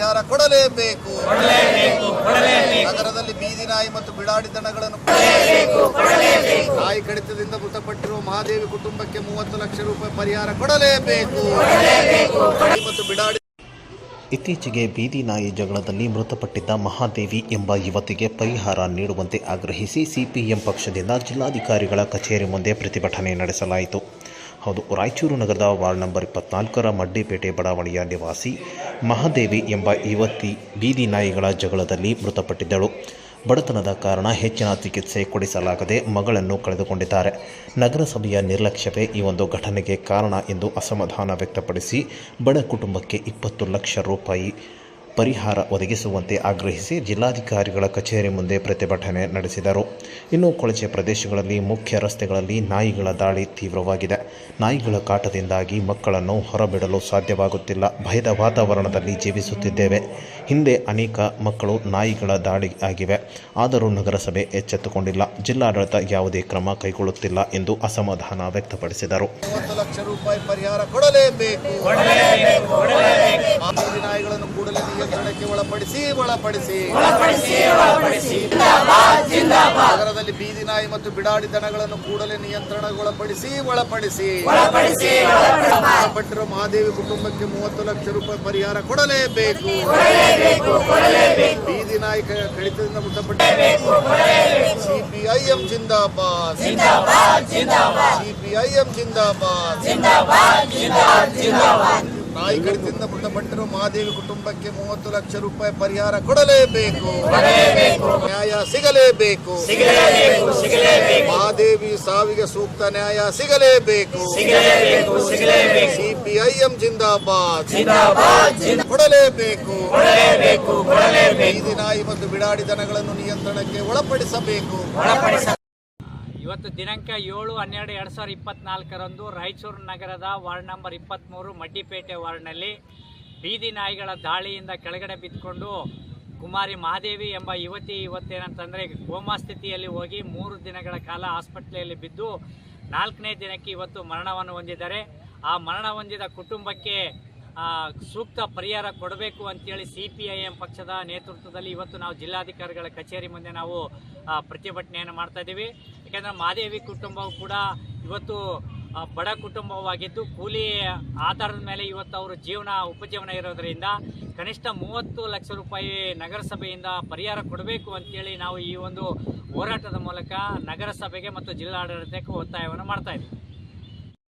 ಪರಿಹಾರ ಕೊಡಲೇಬೇಕು. ನಗರದಲ್ಲಿ ಬೀದಿ ನಾಯಿ ಮತ್ತು ಬಿಡಾಡಿ ದನಗಳನ್ನು ನಾಯಿ ಕಡಿತದಿಂದ ಮೃತಪಟ್ಟಿರುವ ಮಹಾದೇವಿ ಕುಟುಂಬಕ್ಕೆ ಮೂವತ್ತು ಲಕ್ಷ ರೂಪಾಯಿ ಪರಿಹಾರ ಕೊಡಲೇಬೇಕು. ಮತ್ತು ಬಿಡಾಡಿ ಇತ್ತೀಚೆಗೆ ಬೀದಿ ನಾಯಿ ಜಗಳದಲ್ಲಿ ಮೃತಪಟ್ಟಿದ್ದ ಮಹಾದೇವಿ ಎಂಬ ಯುವತಿಗೆ ಪರಿಹಾರ ನೀಡುವಂತೆ ಆಗ್ರಹಿಸಿ ಸಿಪಿಎಂ ಪಕ್ಷದಿಂದ ಜಿಲ್ಲಾಧಿಕಾರಿಗಳ ಕಚೇರಿ ಮುಂದೆ ಪ್ರತಿಭಟನೆ ನಡೆಸಲಾಯಿತು. ಹೌದು, ರಾಯಚೂರು ನಗರದ ವಾರ್ಡ್ ನಂಬರ್ ಇಪ್ಪತ್ನಾಲ್ಕರ ಮಡ್ಡಿಪೇಟೆ ಬಡಾವಣೆಯ ನಿವಾಸಿ ಮಹಾದೇವಿ ಎಂಬ ಯುವತಿ ಬೀದಿ ನಾಯಿಗಳ ಜಗಳದಲ್ಲಿ ಮೃತಪಟ್ಟಿದ್ದಳು. ಬಡತನದ ಕಾರಣ ಹೆಚ್ಚಿನ ಚಿಕಿತ್ಸೆ ಕೊಡಿಸಲಾಗದೆ ಮಗಳನ್ನು ಕಳೆದುಕೊಂಡಿದ್ದಾರೆ. ನಗರಸಭೆಯ ನಿರ್ಲಕ್ಷ್ಯವೇ ಈ ಒಂದು ಘಟನೆಗೆ ಕಾರಣ ಎಂದು ಅಸಮಾಧಾನ ವ್ಯಕ್ತಪಡಿಸಿ ಬಡ ಕುಟುಂಬಕ್ಕೆ ಇಪ್ಪತ್ತು ಲಕ್ಷ ರೂಪಾಯಿ ಪರಿಹಾರ ಒದಗಿಸುವಂತೆ ಆಗ್ರಹಿಸಿ ಜಿಲ್ಲಾಧಿಕಾರಿಗಳ ಕಚೇರಿ ಮುಂದೆ ಪ್ರತಿಭಟನೆ ನಡೆಸಿದರು. ಇನ್ನು ಕೊಳಚೆ ಪ್ರದೇಶಗಳಲ್ಲಿ ಮುಖ್ಯ ರಸ್ತೆಗಳಲ್ಲಿ ನಾಯಿಗಳ ದಾಳಿ ತೀವ್ರವಾಗಿದೆ. ನಾಯಿಗಳ ಕಾಟದಿಂದಾಗಿ ಮಕ್ಕಳನ್ನು ಹೊರಬಿಡಲು ಸಾಧ್ಯವಾಗುತ್ತಿಲ್ಲ. ಭಯದ ವಾತಾವರಣದಲ್ಲಿ ಜೀವಿಸುತ್ತಿದ್ದೇವೆ. ಹಿಂದೆ ಅನೇಕ ಮಕ್ಕಳು ನಾಯಿಗಳ ದಾಳಿ ಆಗಿವೆ. ಆದರೂ ನಗರಸಭೆ ಎಚ್ಚೆತ್ತುಕೊಂಡಿಲ್ಲ. ಜಿಲ್ಲಾಡಳಿತ ಯಾವುದೇ ಕ್ರಮ ಕೈಗೊಳ್ಳುತ್ತಿಲ್ಲ ಎಂದು ಅಸಮಾಧಾನ ವ್ಯಕ್ತಪಡಿಸಿದರು. ಲಕ್ಷ ರೂಪಾಯಿ ಪರಿಹಾರ ಕೊಡಲೇಬೇಕು. ನಾಯಿಗಳನ್ನು ಕೂಡಲೇ ನಿಯಂತ್ರಣಕ್ಕೆ ಒಳಪಡಿಸಿ ಒಳಪಡಿಸಿ. ನಗರದಲ್ಲಿ ಬೀದಿ ನಾಯಿ ಮತ್ತು ಬಿಡಾಡಿ ದನಗಳನ್ನು ಕೂಡಲೇ ನಿಯಂತ್ರಣಗೊಳಪಡಿಸಿ ಒಳಪಡಿಸಿ. ಮೃತಪಟ್ಟಿರುವ ಮಹಾದೇವಿ ಕುಟುಂಬಕ್ಕೆ ಮೂವತ್ತು ಲಕ್ಷ ರೂಪಾಯಿ ಪರಿಹಾರ ಕೊಡಲೇಬೇಕು ಬೀದಿ ನಾಯಿ ಕಡಿತದಿಂದ ಮೃತಪಟ್ಟ ಸಿಪಿಐಎಂ ಜಿಂದಾಬಾದ್. ಸಿಪಿಐಎಂ ಜಿಂದಾಬಾದ್. ನಾಯಿ ಕಡಿತದಿಂದ ಮೃತಪಟ್ಟಿರುವ ಮಹಾದೇವಿ ಕುಟುಂಬಕ್ಕೆ ಮೂವತ್ತು ಲಕ್ಷ ರೂಪಾಯಿ ಪರಿಹಾರ ಕೊಡಲೇಬೇಕು. ನ್ಯಾಯ ಸಿಗಲೇಬೇಕು. ಮಹಾದೇವಿ ಸಾವಿಗೆ ಸೂಕ್ತ ನ್ಯಾಯ ಸಿಗಲೇಬೇಕು. ಸಿಪಿಐಎಂ ಜಿಂದಾಬಾದ್. ಕೊಡಲೇಬೇಕು. ಬೀದಿ ನಾಯಿ ಮತ್ತು ಬಿಡಾಡಿ ದನಗಳನ್ನು ನಿಯಂತ್ರಣಕ್ಕೆ ಒಳಪಡಿಸಬೇಕು. ಇವತ್ತು ದಿನಾಂಕ ಏಳು ಹನ್ನೆರಡು ಎರಡು ಸಾವಿರದ ಇಪ್ಪತ್ನಾಲ್ಕರಂದು ರಾಯಚೂರು ನಗರದ ವಾರ್ಡ್ ನಂಬರ್ ಇಪ್ಪತ್ತ್ಮೂರು ಮಡ್ಡಿಪೇಟೆ ವಾರ್ಡ್ನಲ್ಲಿ ಬೀದಿ ನಾಯಿಗಳ ದಾಳಿಯಿಂದ ಕೆಳಗಡೆ ಬಿದ್ದುಕೊಂಡು ಕುಮಾರಿ ಮಹಾದೇವಿ ಎಂಬ ಯುವತಿ ಇವತ್ತೇನಂತಂದರೆ ಕೋಮಾ ಸ್ಥಿತಿಯಲ್ಲಿ ಹೋಗಿ ಮೂರು ದಿನಗಳ ಕಾಲ ಆಸ್ಪತ್ರೆಯಲ್ಲಿ ಬಿದ್ದು ನಾಲ್ಕನೇ ದಿನಕ್ಕೆ ಇವತ್ತು ಮರಣವನ್ನು ಹೊಂದಿದ್ದಾರೆ. ಆ ಮರಣ ಹೊಂದಿದ ಕುಟುಂಬಕ್ಕೆ ಸೂಕ್ತ ಪರಿಹಾರ ಕೊಡಬೇಕು ಅಂತೇಳಿ ಸಿ ಪಿ ಐ ಎಂ ಪಕ್ಷದ ನೇತೃತ್ವದಲ್ಲಿ ಇವತ್ತು ನಾವು ಜಿಲ್ಲಾಧಿಕಾರಿಗಳ ಕಚೇರಿ ಮುಂದೆ ನಾವು ಪ್ರತಿಭಟನೆಯನ್ನು ಮಾಡ್ತಾ ಇದ್ದೀವಿ. ಯಾಕೆಂದರೆ ಮಾದೇವಿ ಕುಟುಂಬವು ಕೂಡ ಇವತ್ತು ಬಡ ಕುಟುಂಬವಾಗಿದ್ದು, ಕೂಲಿ ಆಧಾರದ ಮೇಲೆ ಇವತ್ತು ಅವರು ಜೀವನ, ಉಪಜೀವನ ಇರೋದರಿಂದ ಕನಿಷ್ಠ ಮೂವತ್ತು ಲಕ್ಷ ರೂಪಾಯಿ ನಗರಸಭೆಯಿಂದ ಪರಿಹಾರ ಕೊಡಬೇಕು ಅಂತೇಳಿ ನಾವು ಈ ಒಂದು ಹೋರಾಟದ ಮೂಲಕ ನಗರಸಭೆಗೆ ಮತ್ತು ಜಿಲ್ಲಾಡಳಿತಕ್ಕೆ ಒತ್ತಾಯವನ್ನು ಮಾಡ್ತಾ ಇದ್ದೀವಿ.